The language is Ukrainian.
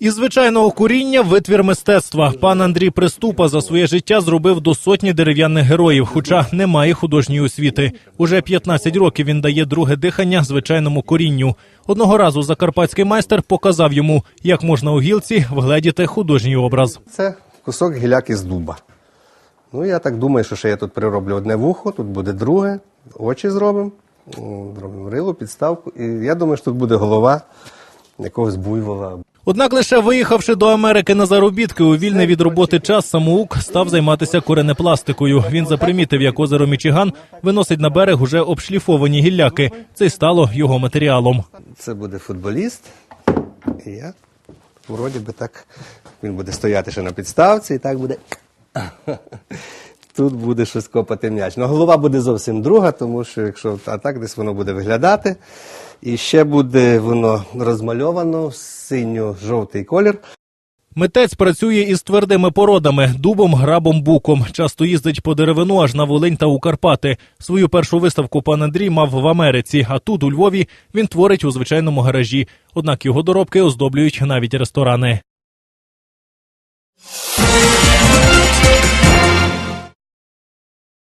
Із звичайного куріння витвір мистецтва. Пан Андрій Приступа за своє життя зробив до сотні дерев'яних героїв, хоча не має художньої освіти. Уже 15 років він дає друге дихання звичайному корінню. Одного разу закарпатський майстер показав йому, як можна у гілці вгледіти художній образ. Це кусок гіляки з дуба. Ну, я так думаю, що ще я тут прироблю одне вухо, тут буде друге, очі зробимо, зробимо рило, підставку. І я думаю, що тут буде голова якогось буйвола. Однак, лише виїхавши до Америки на заробітки, у вільний від роботи час самоук став займатися коренепластикою. Він запримітив, як озеро Мічиган виносить на берег уже обшліфовані гілляки. Це й стало його матеріалом. Це буде футболіст. І я, вроді би так, він буде стояти ще на підставці, і так буде. Тут буде щось копати м'яч. Ну, голова буде зовсім друга, тому що якщо а так десь воно буде виглядати. І ще буде воно розмальовано в синьо-жовтий колір. Митець працює із твердими породами дубом, грабом, буком. Часто їздить по деревину аж на Волинь та у Карпати. Свою першу виставку пан Андрій мав в Америці, а тут, у Львові, він творить у звичайному гаражі. Однак його доробки оздоблюють навіть ресторани.